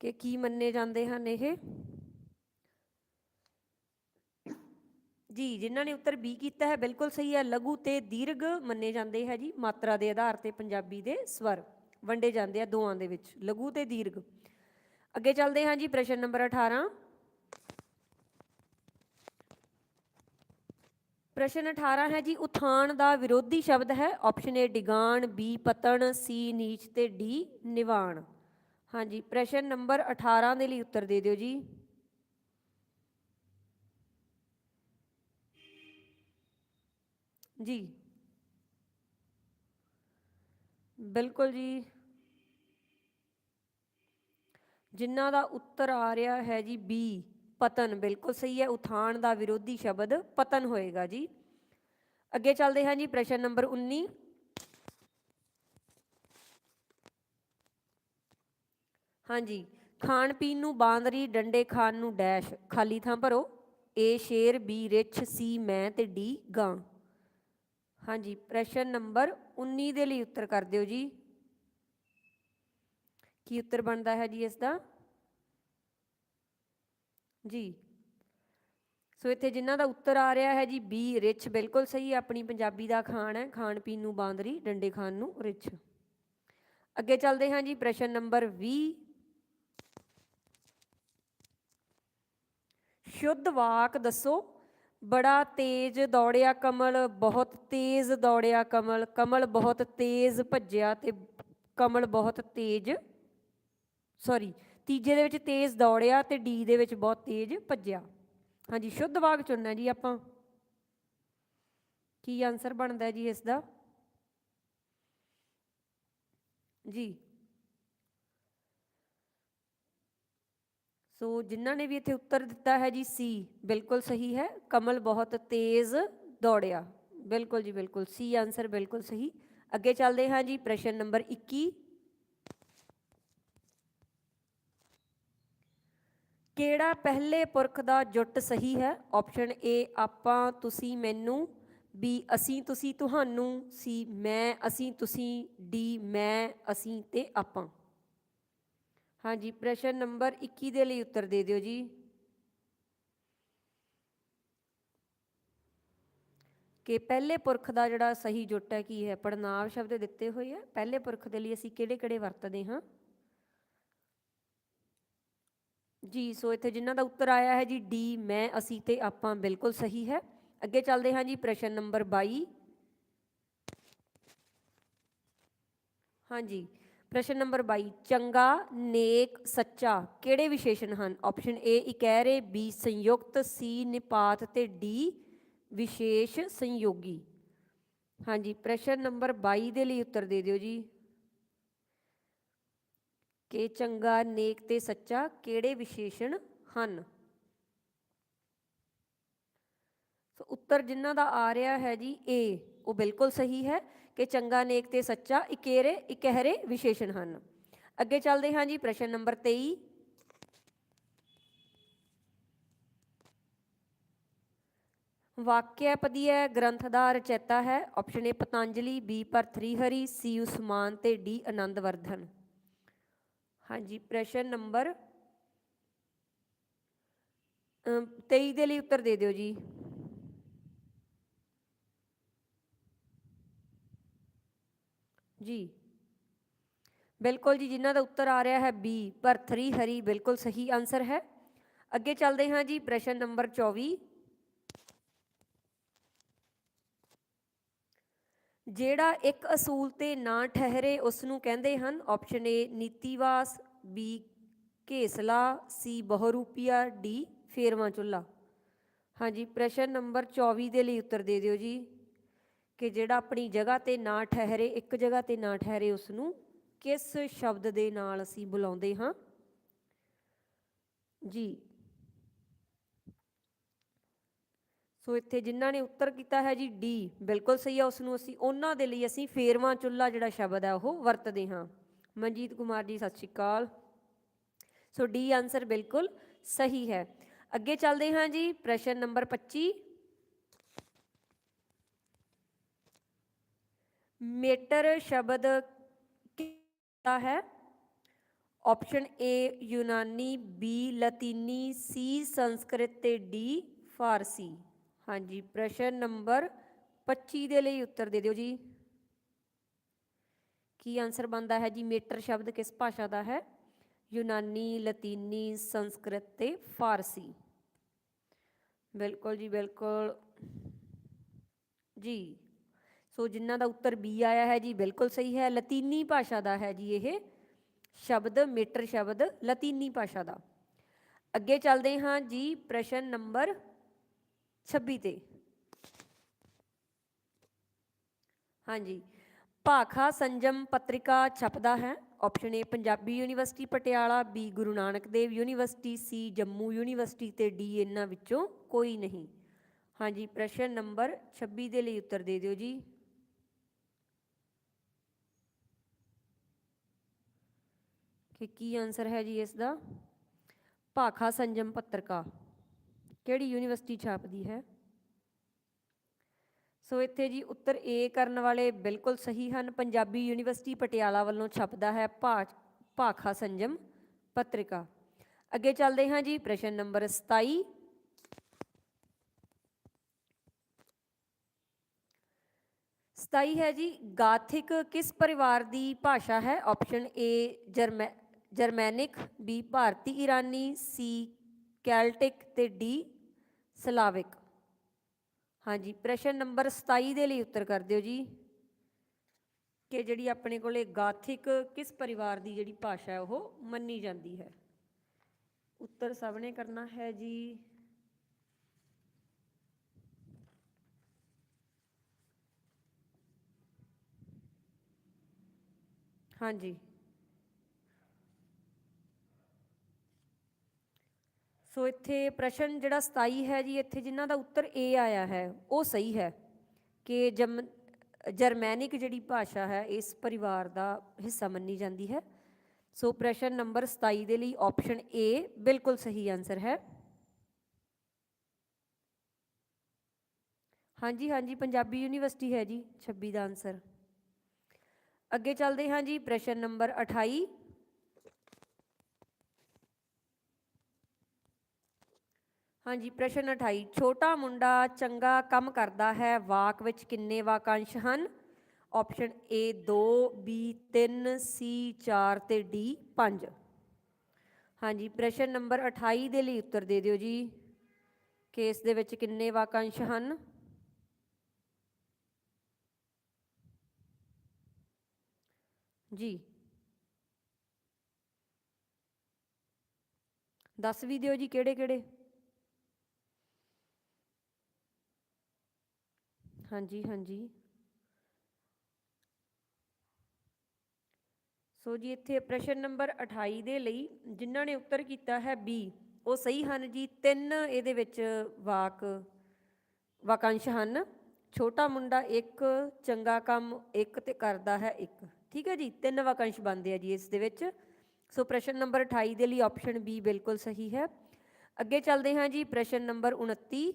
ਕਿ ਕੀ ਮੰਨੇ ਜਾਂਦੇ ਹਨ ਇਹ? ਜੀ, ਜਿਨ੍ਹਾਂ ਨੇ ਉੱਤਰ ਬੀ ਕੀਤਾ ਹੈ, ਬਿਲਕੁਲ ਸਹੀ ਹੈ। ਲਘੂ ਤੇ ਦੀਰਘ ਮੰਨੇ ਜਾਂਦੇ ਹੈ ਜੀ, ਮਾਤਰਾ ਦੇ ਆਧਾਰ ਤੇ ਪੰਜਾਬੀ ਦੇ ਸਵਰ। ਵੰਡੇ ਜਾਂਦੇ ਆ ਦੋਆਂ ਦੇ ਵਿੱਚ, ਲਘੂ ਤੇ ਦੀਰਘ। ਅੱਗੇ ਚੱਲਦੇ ਹਾਂ ਜੀ, ਪ੍ਰਸ਼ਨ ਨੰਬਰ 18 ਪ੍ਰਸ਼ਨ 18 ਹੈ ਜੀ ਉਥਾਨ ਦਾ ਵਿਰੋਧੀ ਸ਼ਬਦ ਹੈ ਆਪਸ਼ਨ ਏ ਡਿਗਾਣ ਬੀ ਪਤਨ ਸੀ ਨੀਚ ਤੇ ਡੀ ਨਿਵਾਣ। ਹਾਂਜੀ ਪ੍ਰਸ਼ਨ ਨੰਬਰ 18 ਦੇ ਲਈ ਉੱਤਰ ਦੇ ਦਿਓ ਜੀ। ਜੀ। ਬਿਲਕੁਲ ਜੀ। ਜਿਨ੍ਹਾਂ ਦਾ ਉੱਤਰ ਆ ਰਿਹਾ ਹੈ ਜੀ, ਬੀ, ਪਤਨ, ਬਿਲਕੁਲ ਸਹੀ ਹੈ। ਉਥਾਨ ਦਾ ਵਿਰੋਧੀ ਸ਼ਬਦ ਪਤਨ ਹੋਏਗਾ ਜੀ। ਅੱਗੇ ਚੱਲਦੇ ਹਾਂ ਜੀ, ਪ੍ਰਸ਼ਨ ਨੰਬਰ 19 ਹਾਂਜੀ, ਖਾਣ ਪੀਣ ਨੂੰ ਬਾਂਦਰੀ ਡੰਡੇ ਖਾਣ ਨੂੰ ਡੈਸ਼, ਖਾਲੀ ਥਾਂ ਭਰੋ। ਏ ਸ਼ੇਰ, ਬੀ ਰਿਛ, ਸੀ ਮੈਂ ਤੇ ਡੀ ਗਾਂ। ਹਾਂਜੀ, ਪ੍ਰਸ਼ਨ ਨੰਬਰ 19 ਦੇ ਲਈ ਉੱਤਰ ਕਰ ਦਿਓ ਜੀ। ਕੀ ਉੱਤਰ ਬਣਦਾ ਹੈ ਜੀ ਇਸ ਦਾ ਜੀ। ਸੋ ਇੱਥੇ ਜਿਨ੍ਹਾਂ ਦਾ ਉੱਤਰ ਆ ਰਿਹਾ ਹੈ ਜੀ, ਬੀ ਰਿੱਛ, ਬਿਲਕੁਲ ਸਹੀ, ਆਪਣੀ ਪੰਜਾਬੀ ਦਾ ਖਾਣ ਹੈ, ਖਾਣ ਪੀਣ ਨੂੰ ਬਾਂਦਰੀ, ਡੰਡੇ ਖਾਣ ਨੂੰ ਰਿੱਛ। ਅੱਗੇ ਚੱਲਦੇ ਹਾਂ ਜੀ, ਪ੍ਰਸ਼ਨ ਨੰਬਰ 20 ਸ਼ੁੱਧ ਵਾਕ ਦੱਸੋ ਬੜਾ ਤੇਜ਼ ਦੌੜਿਆ ਕਮਲ, ਬਹੁਤ ਤੇਜ਼ ਦੌੜਿਆ ਕਮਲ ਕਮਲ ਬਹੁਤ ਤੇਜ਼ ਭੱਜਿਆ ਤੇ ਕਮਲ ਬਹੁਤ ਤੇਜ਼ ਸੌਰੀ ਤੀਜੇ ਦੇ ਵਿੱਚ ਤੇਜ਼ ਦੌੜਿਆ ਤੇ ਡੀ ਦੇ ਵਿੱਚ ਬਹੁਤ ਤੇਜ਼ ਭੱਜਿਆ। ਹਾਂਜੀ, ਸ਼ੁੱਧ ਵਾਕ ਚੁਣਨਾ ਜੀ ਆਪਾਂ। ਕੀ ਆਨਸਰ ਬਣਦਾ ਜੀ ਇਸ ਦਾ? ਜੀ। ਸੋ ਜਿਨ੍ਹਾਂ ਨੇ ਵੀ ਇੱਥੇ ਉੱਤਰ ਦਿੱਤਾ ਹੈ ਜੀ ਸੀ, ਬਿਲਕੁਲ ਸਹੀ ਹੈ। ਕਮਲ ਬਹੁਤ ਤੇਜ਼ ਦੌੜਿਆ। ਬਿਲਕੁਲ ਜੀ ਬਿਲਕੁਲ, ਸੀ ਆਨਸਰ ਬਿਲਕੁਲ ਸਹੀ। ਅੱਗੇ ਚੱਲਦੇ ਹਾਂ ਜੀ, ਪ੍ਰਸ਼ਨ ਨੰਬਰ 21 ਕਿਹੜਾ ਪਹਿਲੇ ਪੁਰਖ ਦਾ ਜੁੱਟ ਸਹੀ ਹੈ? ਆਪਸ਼ਨ ਏ ਆਪਾਂ, ਤੁਸੀਂ, ਮੈਨੂੰ। ਬੀ ਅਸੀਂ, ਤੁਸੀਂ, ਤੁਹਾਨੂੰ। ਸੀ ਮੈਂ, ਅਸੀਂ, ਤੁਸੀਂ। ਡੀ ਮੈਂ, ਅਸੀਂ ਤੇ ਆਪਾਂ। ਹਾਂਜੀ, ਪ੍ਰਸ਼ਨ ਨੰਬਰ 21 ਦੇ ਲਈ ਉੱਤਰ ਦੇ ਦਿਓ ਜੀ। ਕਿ ਪਹਿਲੇ ਪੁਰਖ ਦਾ ਜਿਹੜਾ ਸਹੀ ਜੁੱਟ ਹੈ ਕੀ ਹੈ? ਪੜਨਾਵ ਸ਼ਬਦ ਦਿੱਤੇ ਹੋਏ ਆ। ਪਹਿਲੇ ਪੁਰਖ ਦੇ ਲਈ ਅਸੀਂ ਕਿਹੜੇ ਕਿਹੜੇ ਵਰਤਦੇ ਹਾਂ? ਜੀ, ਸੋ ਇੱਥੇ ਜਿਨ੍ਹਾਂ ਦਾ ਉੱਤਰ ਆਇਆ ਹੈ ਜੀ, ਡੀ, ਮੈਂ, ਅਸੀਂ ਤੇ ਆਪਾਂ ਬਿਲਕੁਲ ਸਹੀ ਹੈ। ਅੱਗੇ ਚੱਲਦੇ ਹਾਂ ਜੀ, ਪ੍ਰਸ਼ਨ ਨੰਬਰ 22 ਹਾਂਜੀ ਪ੍ਰਸ਼ਨ ਨੰਬਰ 22 ਚੰਗਾ, ਨੇਕ, ਸੱਚਾ, ਕਿਹੜੇ ਵਿਸ਼ੇਸ਼ਣ ਹਨ? ਆਪਸ਼ਨ ਏ ਇਕਹਿਰੇ ਬੀ ਸੰਯੁਕਤ ਸੀ ਨਿਪਾਤ ਤੇ ਡੀ ਵਿਸ਼ੇਸ਼ ਸੰਯੋਗੀ। ਹਾਂਜੀ, ਪ੍ਰਸ਼ਨ ਨੰਬਰ 22 ਦੇ ਲਈ ਉੱਤਰ ਦੇ ਦਿਓ ਜੀ। ਕਿ ਚੰਗਾ, ਨੇਕ ਤੇ ਸੱਚਾ ਕਿਹੜੇ ਵਿਸ਼ੇਸ਼ਣ ਹਨ? ਸੋ ਉੱਤਰ ਜਿਨ੍ਹਾਂ ਦਾ ਆ ਰਿਹਾ ਹੈ ਜੀ ਏ ਉਹ ਬਿਲਕੁਲ ਸਹੀ ਹੈ। ਕਿ ਚੰਗਾ ਨੇਕ ਤੇ ਸੱਚਾ ਇਕੇਰੇ, ਇਕਹਿਰੇ ਵਿਸ਼ੇਸ਼ਣ ਹਨ। ਅੱਗੇ ਚੱਲਦੇ ਹਾਂ ਜੀ ਪ੍ਰਸ਼ਨ ਨੰਬਰ 23 ਵਾਕਿਆ ਪਦੀਏ ਗ੍ਰੰਥ ਦਾ ਰਚੈਤਾ ਹੈ, option A Patanjali, B Bhartrihari, C Usman ਤੇ ਡੀ ਆਨੰਦਵਰਧਨ ਹਾਂਜੀ, ਪ੍ਰਸ਼ਨ ਨੰਬਰ 23 ਦੇ ਲਈ ਉੱਤਰ ਦੇ ਦਿਓ ਜੀ। ਜੀ। ਬਿਲਕੁਲ ਜੀ, ਜਿਨ੍ਹਾਂ ਦਾ ਉੱਤਰ ਆ ਰਿਹਾ ਹੈ ਬੀ ਭਰਥਰੀ ਹਰੀ ਬਿਲਕੁਲ ਸਹੀ ਆਨਸਰ ਹੈ। ਅੱਗੇ ਚੱਲਦੇ ਹਾਂ ਜੀ, ਪ੍ਰਸ਼ਨ ਨੰਬਰ 24 ਜਿਹੜਾ ਇੱਕ ਅਸੂਲ ਤੇ ਨਾ ਠਹਿਰੇ ਉਸ ਨੂੰ ਕਹਿੰਦੇ ਹਨ ਆਪਸ਼ਨ ਏ ਨੀਤੀਵਾਸ ਬੀ ਘੇਸਲਾ ਸੀ ਬਹੁਰੂਪੀਆ ਡੀ ਫੇਰਵਾ ਚੁੱਲਾ। ਹਾਂਜੀ, ਪ੍ਰਸ਼ਨ ਨੰਬਰ 24 ਦੇ ਲਈ ਉੱਤਰ ਦੇ ਦਿਓ ਜੀ। ਕਿ ਜਿਹੜਾ ਆਪਣੀ ਜਗ੍ਹਾ ਤੇ ਨਾ ਠਹਿਰੇ, ਇੱਕ ਜਗ੍ਹਾ ਤੇ ਨਾ ਠਹਿਰੇ ਉਸ ਨੂੰ ਕਿਸ ਸ਼ਬਦ ਦੇ ਨਾਲ ਅਸੀਂ ਬੁਲਾਉਂਦੇ ਹਾਂ? ਜੀ। ਸੋ ਇੱਥੇ ਜਿਨ੍ਹਾਂ ਨੇ ਉੱਤਰ ਕੀਤਾ ਹੈ ਜੀ ਡੀ, ਬਿਲਕੁਲ ਸਹੀ ਆ ਉਸ ਨੂੰ ਅਸੀਂ ਉਹਨਾਂ ਦੇ ਲਈ ਅਸੀਂ ਫੇਰਵਾ ਚੁੱਲਾ ਜਿਹੜਾ ਸ਼ਬਦ ਹੈ, ਉਹ ਵਰਤਦੇ ਹਾਂ। ਮਨਜੀਤ ਕੁਮਾਰ ਜੀ, ਸਤਿ ਸ਼੍ਰੀ ਅਕਾਲ। ਸੋ ਡੀ ਆਨਸਰ ਬਿਲਕੁਲ ਸਹੀ ਹੈ। ਅੱਗੇ ਚੱਲਦੇ ਹਾਂ ਜੀ, ਪ੍ਰਸ਼ਨ ਨੰਬਰ 25 ਮੇਟਰ ਸ਼ਬਦ ਕਿਹਦਾ ਹੈ। ਆਪਸ਼ਨ ਏ ਯੂਨਾਨੀ ਬੀ ਲਤੀਨੀ ਸੀ ਸੰਸਕ੍ਰਿਤ ਤੇ ਡੀ ਫਾਰਸੀ। ਹਾਂਜੀ, ਪ੍ਰਸ਼ਨ ਨੰਬਰ 25 ਦੇ ਲਈ ਉੱਤਰ ਦੇ ਦਿਓ ਜੀ। ਕੀ ਆਨਸਰ ਬਣਦਾ ਹੈ ਜੀ? ਮੀਟਰ ਸ਼ਬਦ ਕਿਸ ਭਾਸ਼ਾ ਦਾ ਹੈ? ਯੂਨਾਨੀ, ਲਤੀਨੀ, ਸੰਸਕ੍ਰਿਤ ਤੇ ਫਾਰਸੀ। ਬਿਲਕੁਲ ਜੀ ਬਿਲਕੁਲ। ਜੀ। ਸੋ ਜਿਨ੍ਹਾਂ ਦਾ ਉੱਤਰ ਬੀ ਆਇਆ ਹੈ ਜੀ, ਬਿਲਕੁਲ ਸਹੀ ਹੈ। ਲਤੀਨੀ ਭਾਸ਼ਾ ਦਾ ਹੈ ਜੀ ਇਹ ਸ਼ਬਦ, ਮੀਟਰ ਸ਼ਬਦ ਲਤੀਨੀ ਭਾਸ਼ਾ ਦਾ। ਅੱਗੇ ਚੱਲਦੇ ਹਾਂ ਜੀ ਪ੍ਰਸ਼ਨ ਨੰਬਰ 26 ਤੇ। ਹਾਂਜੀ, ਭਾਖਾ ਸੰਜਮ ਪੱਤਰਿਕਾ ਛਪਦਾ ਹੈ। Option A Punjabi university Patiala B Guru Nanak Dev university C Jammu university ਤੇ ਡੀ ਇਹਨਾਂ ਵਿੱਚੋਂ ਕੋਈ ਨਹੀਂ। ਹਾਂਜੀ, ਪ੍ਰਸ਼ਨ ਨੰਬਰ 26 ਦੇ ਲਈ ਉੱਤਰ ਦੇ ਦਿਓ ਜੀ। ਕਿ ਕੀ ਆਨਸਰ ਹੈ ਜੀ ਇਸ ਦਾ ਭਾਖਾ ਸੰਜਮ ਪੱਤਰਕਾ। ਕਿਹੜੀ ਯੂਨੀਵਰਸਿਟੀ ਛਾਪਦੀ ਹੈ? ਸੋ ਇੱਥੇ ਜੀ ਉੱਤਰ ਏ ਕਰਨ ਵਾਲੇ ਬਿਲਕੁਲ ਸਹੀ ਹਨ। ਪੰਜਾਬੀ ਯੂਨੀਵਰਸਿਟੀ ਪਟਿਆਲਾ ਵੱਲੋਂ ਛਪਦਾ ਹੈ ਭਾ, ਭਾਖਾ ਸੰਜਮ ਪੱਤਰਿਕਾ। ਅੱਗੇ ਚੱਲਦੇ ਹਾਂ ਜੀ, ਪ੍ਰਸ਼ਨ ਨੰਬਰ 27 27 ਹੈ ਜੀ, ਗਾਥਿਕ ਕਿਸ ਪਰਿਵਾਰ ਦੀ ਭਾਸ਼ਾ ਹੈ? ਆਪਸ਼ਨ ਏ ਜਰਮੈ ਜਰਮੈਨਿਕ ਬੀ ਭਾਰਤੀ ਈਰਾਨੀ ਸੀ ਕੈਲਟਿਕ ਤੇ ਡੀ ਸਲਾਵਿਕ। ਹਾਂਜੀ, ਪ੍ਰਸ਼ਨ ਨੰਬਰ 27 ਦੇ ਲਈ ਉੱਤਰ ਕਰ ਦਿਓ ਜੀ। ਕਿ ਜਿਹੜੀ ਆਪਣੇ ਕੋਲੇ ਗਾਥਿਕ ਕਿਸ ਪਰਿਵਾਰ ਦੀ ਜਿਹੜੀ ਭਾਸ਼ਾ ਹੈ, ਉਹ ਮੰਨੀ ਜਾਂਦੀ ਹੈ? ਉੱਤਰ ਸਭ ਨੇ ਕਰਨਾ ਹੈ ਜੀ। ਹਾਂਜੀ। ਸੋ ਇੱਥੇ ਪ੍ਰਸ਼ਨ ਜਿਹੜਾ 27 ਹੈ ਜੀ, ਇੱਥੇ ਜਿਨ੍ਹਾਂ ਦਾ ਉੱਤਰ ਏ ਆਇਆ ਹੈ, ਉਹ ਸਹੀ ਹੈ ਕਿ ਜਮ, ਜਰਮੈਨਿਕ ਜਿਹੜੀ ਭਾਸ਼ਾ ਹੈ, ਇਸ ਪਰਿਵਾਰ ਦਾ ਹਿੱਸਾ ਮੰਨੀ ਜਾਂਦੀ ਹੈ। ਸੋ ਪ੍ਰਸ਼ਨ ਨੰਬਰ 27 ਦੇ ਲਈ ਆਪਸ਼ਨ ਏ ਬਿਲਕੁਲ ਸਹੀ ਆਨਸਰ ਹੈ। ਹਾਂਜੀ ਹਾਂਜੀ, ਪੰਜਾਬੀ ਯੂਨੀਵਰਸਿਟੀ ਹੈ ਜੀ 26 ਦਾ ਆਨਸਰ ਅੱਗੇ ਚੱਲਦੇ ਹਾਂ ਜੀ, ਪ੍ਰਸ਼ਨ ਨੰਬਰ 28 ਹਾਂਜੀ, ਪ੍ਰਸ਼ਨ 28 ਛੋਟਾ ਮੁੰਡਾ ਚੰਗਾ ਕੰਮ ਕਰਦਾ ਹੈ, ਵਾਕ ਵਿੱਚ ਕਿੰਨੇ ਵਾਕਾਂਸ਼ ਹਨ? ਆਪਸ਼ਨ A 2 B 3 C 4 ਤੇ D 5 ਹਾਂਜੀ, ਪ੍ਰਸ਼ਨ ਨੰਬਰ 28 ਦੇ ਲਈ ਉੱਤਰ ਦੇ ਦਿਓ ਜੀ। ਕੇਸ ਦੇ ਵਿੱਚ ਕਿੰਨੇ ਵਾਕਾਂਸ਼ ਹਨ? ਜੀ। ਦੱਸ ਵੀ ਦਿਓ ਜੀ ਕਿਹੜੇ ਕਿਹੜੇ ਹਾਂਜੀ ਹਾਂਜੀ। ਸੋ ਜੀ, ਇੱਥੇ ਪ੍ਰਸ਼ਨ ਨੰਬਰ 28 ਦੇ ਲਈ ਜਿਨ੍ਹਾਂ ਨੇ ਉੱਤਰ ਕੀਤਾ ਹੈ B ਉਹ ਸਹੀ ਹਨ ਜੀ। ਤਿੰਨ ਇਹਦੇ ਵਿੱਚ ਵਾਕ, ਵਾਕੰਸ਼ ਹਨ। ਛੋਟਾ ਮੁੰਡਾ ਇੱਕ, ਚੰਗਾ ਕੰਮ ਇੱਕ ਤੇ ਕਰਦਾ ਹੈ ਇੱਕ। ਠੀਕ ਹੈ ਜੀ, ਤਿੰਨ ਵਾਕੰਸ਼ ਬਣਦੇ ਆ ਜੀ ਇਸ ਦੇ ਵਿੱਚ। ਸੋ ਪ੍ਰਸ਼ਨ ਨੰਬਰ 28 ਦੇ ਲਈ ਆਪਸ਼ਨ B ਬਿਲਕੁਲ ਸਹੀ ਹੈ। ਅੱਗੇ ਚੱਲਦੇ ਹਾਂ ਜੀ, ਪ੍ਰਸ਼ਨ ਨੰਬਰ 29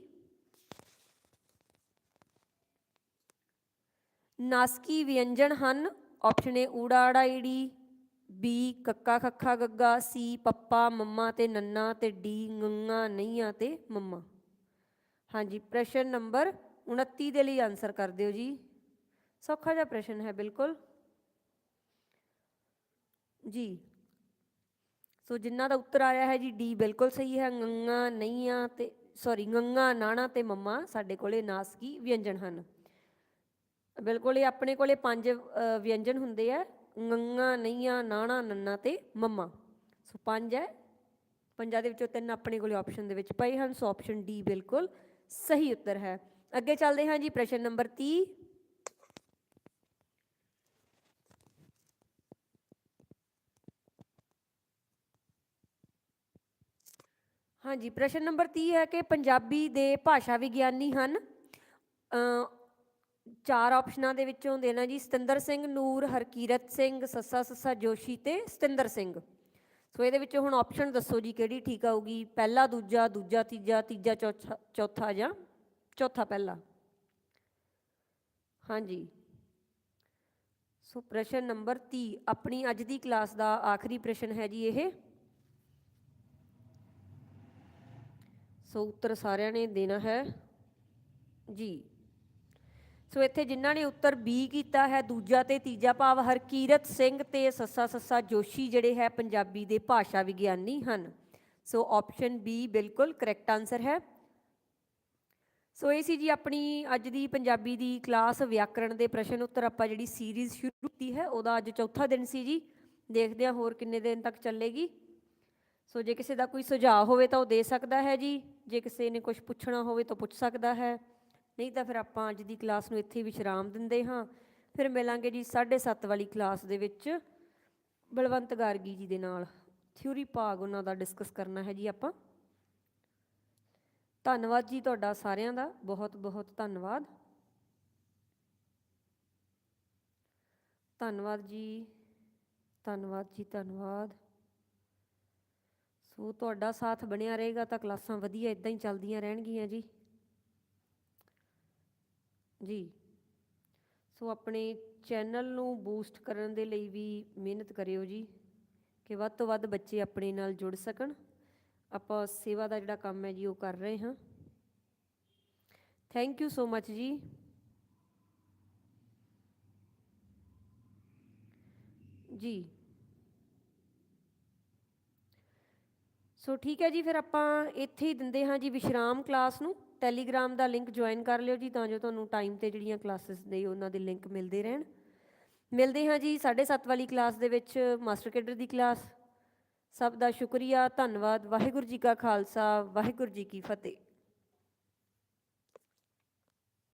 ਨਾਸਕੀ ਵਿਅੰਜਨ ਹਨ। ਆਪਸ਼ਨ ਏ ਊੜਾ ਆੜਾ ਈੜੀ ਬੀ ਕੱਕਾ ਖੱਖਾ ਗੱਗਾ ਸੀ ਪੱਪਾ, ਮੰਮਾ ਤੇ ਨੰਨਾ ਤੇ ਡੀ, ਗੰਗਾ, ਨਈਆਂ ਤੇ ਮੰਮਾ। ਹਾਂਜੀ, ਪ੍ਰਸ਼ਨ ਨੰਬਰ 29 ਦੇ ਲਈ ਆਨਸਰ ਕਰ ਦਿਓ ਜੀ। ਸੌਖਾ ਜਿਹਾ ਪ੍ਰਸ਼ਨ ਹੈ, ਬਿਲਕੁਲ। ਜੀ, ਸੋ ਜਿਨ੍ਹਾਂ ਦਾ ਉੱਤਰ ਆਇਆ ਹੈ ਜੀ, ਡੀ ਬਿਲਕੁਲ ਸਹੀ ਹੈ, ਗੰਗਾ, ਨਈਆਂ ਤੇ ਸੌਰੀ ਗੰਗਾ, ਨਾਣਾ ਤੇ ਮੰਮਾ ਸਾਡੇ ਕੋਲੇ ਨਾਸਕੀ ਵਿਅੰਜਨ ਹਨ। ਬਿਲਕੁਲ, ਇਹ ਆਪਣੇ ਕੋਲੇ ਪੰਜ ਵਿਅੰਜਨ ਹੁੰਦੇ ਆ ਗੰਗਾ ਨਈਆਂ, ਨਾਣਾ, ਨੰਨਾ ਤੇ ਮੰਮਾ। ਸੋ ਪੰਜ ਹੈ। ਪੰਜਾਂ ਦੇ ਵਿੱਚੋਂ ਤਿੰਨ ਆਪਣੇ ਕੋਲੇ ਆਪਸ਼ਨ ਦੇ ਵਿੱਚ ਪਏ ਹਨ, ਸੋ ਆਪਸ਼ਨ ਡੀ ਬਿਲਕੁਲ ਸਹੀ ਉੱਤਰ ਹੈ। ਅੱਗੇ ਚੱਲਦੇ ਹਾਂ ਜੀ, ਪ੍ਰਸ਼ਨ ਨੰਬਰ 30 ਹਾਂਜੀ, ਪ੍ਰਸ਼ਨ ਨੰਬਰ 30 ਹੈ ਕਿ ਪੰਜਾਬੀ ਦੇ ਭਾਸ਼ਾ ਵਿਗਿਆਨੀ ਹਨ। ਚਾਰ ਆਪਸ਼ਨਾਂ ਦੇ ਵਿੱਚੋਂ ਦੇਣਾ ਜੀ, ਸਤਿੰਦਰ ਸਿੰਘ, ਨੂਰ, ਹਰਕੀਰਤ ਸਿੰਘ, ਸੱਸਾ ਸੱਸਾ, ਜੋਸ਼ੀ ਤੇ ਸਤਿੰਦਰ ਸਿੰਘ। ਸੋ ਇਹਦੇ ਵਿੱਚੋਂ ਹੁਣ ਆਪਸ਼ਨ ਦੱਸੋ ਜੀ, ਕਿਹੜੀ ਠੀਕ ਆਊਗੀ? ਪਹਿਲਾ, ਦੂਜਾ ਦੂਜਾ, ਤੀਜਾ ਤੀਜਾ, ਚੌਥਾ ਚੌਥਾ ਜਾਂ ਚੌਥਾ ਪਹਿਲਾ? ਹਾਂਜੀ। ਸੋ ਪ੍ਰਸ਼ਨ ਨੰਬਰ 30 ਆਪਣੀ ਅੱਜ ਦੀ ਕਲਾਸ ਦਾ ਆਖਰੀ ਪ੍ਰਸ਼ਨ ਹੈ ਜੀ ਇਹ। ਸੋ ਉੱਤਰ ਸਾਰਿਆਂ ਨੇ ਦੇਣਾ ਹੈ। ਜੀ। ਸੋ ਇੱਥੇ ਜਿਨ੍ਹਾਂ ਨੇ ਉੱਤਰ ਬੀ ਕੀਤਾ ਹੈ, ਦੂਜਾ ਤੇ ਤੀਜਾ ਭਾਵ ਹਰਕੀਰਤ ਸਿੰਘ ਤੇ ਸੱਸਾ ਸੱਸਾ ਜੋਸ਼ੀ ਜਿਹੜੇ ਹੈ ਪੰਜਾਬੀ ਦੇ ਭਾਸ਼ਾ ਵਿਗਿਆਨੀ ਹਨ। ਸੋ ਆਪਸ਼ਨ ਬੀ ਬਿਲਕੁਲ ਕਰੈਕਟ ਆਨਸਰ ਹੈ। ਸੋ ਇਹ ਸੀ ਜੀ ਆਪਣੀ ਅੱਜ ਦੀ ਪੰਜਾਬੀ ਦੀ ਕਲਾਸ ਵਿਆਕਰਣ ਦੇ ਪ੍ਰਸ਼ਨ ਉੱਤਰ। ਆਪਾਂ ਜਿਹੜੀ ਸੀਰੀਜ਼ ਸ਼ੁਰੂ ਕੀਤੀ ਹੈ, ਉਹਦਾ ਅੱਜ ਚੌਥਾ ਦਿਨ ਸੀ ਜੀ। ਦੇਖਦੇ ਹਾਂ ਹੋਰ ਕਿੰਨੇ ਦਿਨ ਤੱਕ ਚੱਲੇਗੀ। ਸੋ ਜੇ ਕਿਸੇ ਦਾ ਕੋਈ ਸੁਝਾਅ ਹੋਵੇ ਤਾਂ ਉਹ ਦੇ ਸਕਦਾ ਹੈ ਜੀ। ਜੇ ਕਿਸੇ ਨੇ ਕੁਝ ਪੁੱਛਣਾ ਹੋਵੇ ਤਾਂ ਪੁੱਛ ਸਕਦਾ ਹੈ। ਨਹੀਂ ਤਾਂ ਫਿਰ ਆਪਾਂ ਅੱਜ ਦੀ ਕਲਾਸ ਨੂੰ ਇੱਥੇ ਹੀ ਵਿਸ਼ਰਾਮ ਦਿੰਦੇ ਹਾਂ। ਫਿਰ ਮਿਲਾਂਗੇ ਜੀ 7:30 ਵਾਲੀ ਕਲਾਸ ਦੇ ਵਿੱਚ ਬਲਵੰਤ ਗਾਰਗੀ ਜੀ ਦੇ ਨਾਲ। ਥਿਊਰੀ ਭਾਗ ਉਹਨਾਂ ਦਾ ਡਿਸਕਸ ਕਰਨਾ ਹੈ ਜੀ ਆਪਾਂ। ਧੰਨਵਾਦ ਜੀ ਤੁਹਾਡਾ ਸਾਰਿਆਂ ਦਾ। ਬਹੁਤ ਬਹੁਤ ਧੰਨਵਾਦ। ਧੰਨਵਾਦ ਜੀ। ਧੰਨਵਾਦ ਜੀ, ਧੰਨਵਾਦ। ਸੋ ਤੁਹਾਡਾ ਸਾਥ ਬਣਿਆ ਰਹੇਗਾ ਤਾਂ ਕਲਾਸਾਂ ਵਧੀਆ ਇਦਾਂ ਹੀ ਚੱਲਦੀਆਂ ਰਹਿਣਗੀਆਂ ਜੀ। ਜੀ। ਸੋ ਆਪਣੇ ਚੈਨਲ ਨੂੰ ਬੂਸਟ ਕਰਨ ਦੇ ਲਈ ਵੀ ਮਿਹਨਤ ਕਰਿਓ ਜੀ, ਕਿ ਵੱਧ ਤੋਂ ਵੱਧ ਬੱਚੇ ਆਪਣੇ ਨਾਲ ਜੁੜ ਸਕਣ। ਆਪਾਂ ਸੇਵਾ ਦਾ ਜਿਹੜਾ ਕੰਮ ਹੈ ਜੀ, ਉਹ ਕਰ ਰਹੇ ਹਾਂ। ਥੈਂਕ ਯੂ ਸੋ ਮੱਚ ਜੀ। ਜੀ। ਸੋ ਠੀਕ ਹੈ ਜੀ, ਫਿਰ ਆਪਾਂ ਇੱਥੇ ਹੀ ਦਿੰਦੇ ਹਾਂ ਜੀ ਵਿਸ਼ਰਾਮ ਕਲਾਸ ਨੂੰ। ਟੈਲੀਗ੍ਰਾਮ ਦਾ ਲਿੰਕ ਜੁਆਇਨ ਕਰ ਲਿਓ ਜੀ, ਤਾਂ ਜੋ ਤੁਹਾਨੂੰ ਟਾਈਮ ਤੇ ਜਿਹੜੀਆਂ ਕਲਾਸਿਸ ਨੇ ਉਹਨਾਂ ਦੇ ਲਿੰਕ ਮਿਲਦੇ ਰਹਿਣ। ਮਿਲਦੇ ਹਾਂ ਜੀ 7:30 ਵਾਲੀ ਕਲਾਸ ਦੇ ਵਿੱਚ, ਮਾਸਟਰ ਕੇਡਰ ਦੀ ਕਲਾਸ ਸਭ ਦਾ ਸ਼ੁਕਰੀਆ, ਧੰਨਵਾਦ, ਵਾਹਿਗੁਰੂ ਜੀ ਕਾ ਖਾਲਸਾ, ਵਾਹਿਗੁਰੂ ਜੀ ਕੀ ਫਤਿਹ।